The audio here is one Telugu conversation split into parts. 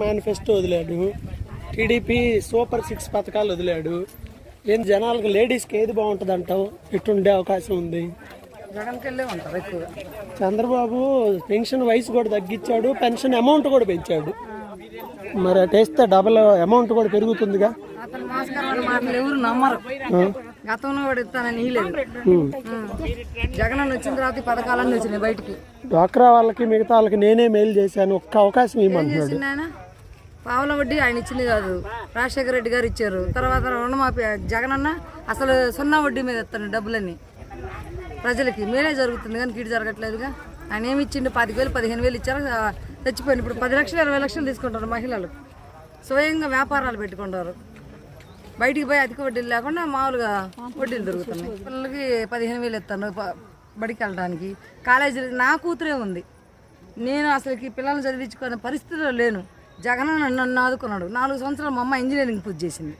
మేనిఫెస్టో వదిలాడు. టీడీపీ సూపర్ సిక్స్ పథకాలు వదిలాడు. ఏం జనాలకు లేడీస్కి ఏది బాగుంటుంది అంటావు ఎటుండే అవకాశం ఉంది? చంద్రబాబు పెన్షన్ వయసు కూడా తగ్గించాడు పెన్షన్ అమౌంట్ కూడా పెంచాడు. మరి అటేస్తే డబల్ అమౌంట్ కూడా పెరుగుతుందిగా? ఎవరు నమ్మరు. గతంలో కూడా ఇస్తానని. జగన్ వచ్చిన తర్వాత పథకాలన్నీ వచ్చినాయి బయటికి. డ్వాక్రా వాళ్ళకి మిగతా వాళ్ళకి నేనే మెయిల్ చేశాను ఒక్క అవకాశం ఇవ్వమంటున్నాడు. పావుల వడ్డీ ఆయన ఇచ్చింది కాదు. రాజశేఖర రెడ్డి గారు ఇచ్చారు. తర్వాత రుణమాఫీ జగనన్న అసలు సున్నా వడ్డీ మీద ఇస్తాను డబ్బులన్నీ ప్రజలకి. మేలే జరుగుతుంది కానీ కీడు జరగట్లేదుగా. ఆయన ఏమి ఇచ్చిండు? పాతిక వేలు పదిహేను వేలు ఇచ్చారు. చచ్చిపోయింది ఇప్పుడు పది లక్షలు ఇరవై లక్షలు తీసుకుంటారు మహిళలు. స్వయంగా వ్యాపారాలు పెట్టుకుంటారు. బయటికి పోయి అధిక వడ్డీలు లేకుండా మామూలుగా వడ్డీలు దొరుకుతున్నాయి. పిల్లలకి పదిహేను వేలు ఇస్తాను బడికి వెళ్ళడానికి. కాలేజీలకి నా కూతురే ఉంది. నేను అసలుకి పిల్లల్ని చదివించుకునే పరిస్థితిలో లేను. జగన్ నన్ను ఆదుకున్నాడు. నాలుగు సంవత్సరాలు మా అమ్మ ఇంజనీరింగ్ పూర్తి చేసింది.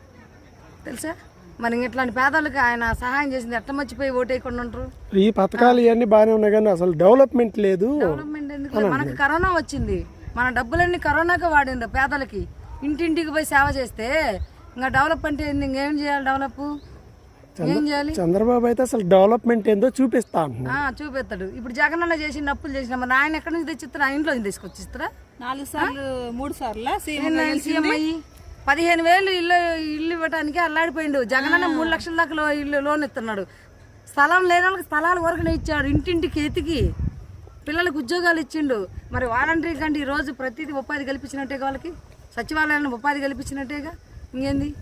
తెలుసా? మరి ఇట్లాంటి పేదలకు ఆయన సహాయం చేసింది ఎట్ట మర్చిపోయి ఓటేయకుండా ఉంటారు? ఈ పథకాలు ఇవన్నీ బాగానే ఉన్నాయి కానీ అసలు డెవలప్మెంట్ లేదు డెవలప్మెంట్ ఎందుకు? మనకు కరోనా వచ్చింది. మన డబ్బులన్నీ కరోనాకే వాడిండ్రు పేదలకి. ఇంటింటికి పోయి సేవ చేస్తే ఇంకా డెవలప్ అంటే? ఇంకేం చేయాలి డెవలప్? చంద్రబాబు అయితే అసలు డెవలప్మెంట్ ఏందో చూపిస్తా అంటున్నాడు. ఆ, చూపెత్తాడు. ఇప్పుడు జగన్ అన్న చేసిన అప్పులు చేసిన మరి ఆయన ఎక్కడి నుంచి తెచ్చిస్తారా? ఇంట్లో నుంచి తీసుకొచ్చిస్తారా? నాలుగు సార్లు మూడు సార్లు సీఎం అయ్యి? పదిహేను వేలు ఇల్లు ఇల్లు ఇవ్వడానికి అల్లాడిపోయిండు. జగన్ అన్న మూడు లక్షల దాకా లో- ఇల్లు లోన్ ఇస్తున్నాడు. స్థలం లేని వాళ్ళకి స్థలాలు వరకునే ఇచ్చాడు ఇంటింటికి ఎతికి. పిల్లలకు ఉద్యోగాలు ఇచ్చిండు. మరి వాలంటరీ కంటే ఈ రోజు ప్రతిదీ ఉపాధి కల్పించినట్టేగా వాళ్ళకి? సచివాలయాన్ని ఉపాధి కల్పించినట్టేగా? ఇంకేంది?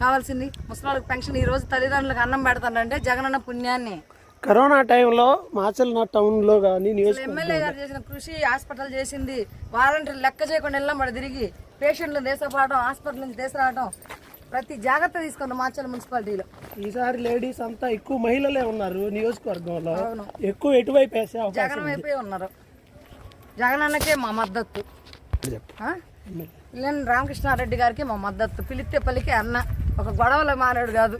కావాల్సింది ముసలాళ్ళకి పెన్షన్ ఈ రోజు తల్లిదండ్రులకు అన్నం పెడతానంటే జగన్ అన్న పుణ్యాన్ని. కరోనా టైంలో మాచల్ టౌన్లో కానీ ఎమ్మెల్యే గారు చేసిన కృషి హాస్పిటల్ చేసింది. వాలంటీర్ లెక్క చేయకుండా వెళ్ళాం మరి తిరిగి పేషెంట్లు దేశపాడటం హాస్పిటల్ నుంచి తీసుకురావడం ప్రతి జాగ్రత్త తీసుకుంది మాచల్ మున్సిపాలిటీలో. ఈసారి లేడీస్ అంతా ఎక్కువ మహిళలే ఉన్నారు నియోజకవర్గంలో. ఎక్కువ ఎటువైపు వేసే జగన్ వైపే ఉన్నారు. జగన్ అన్నకే మా మద్దతు. రామకృష్ణారెడ్డి గారికి మా మద్దతు. పిలిస్తే పలికి అన్న. ఒక గొడవలో మానేడు కాదు.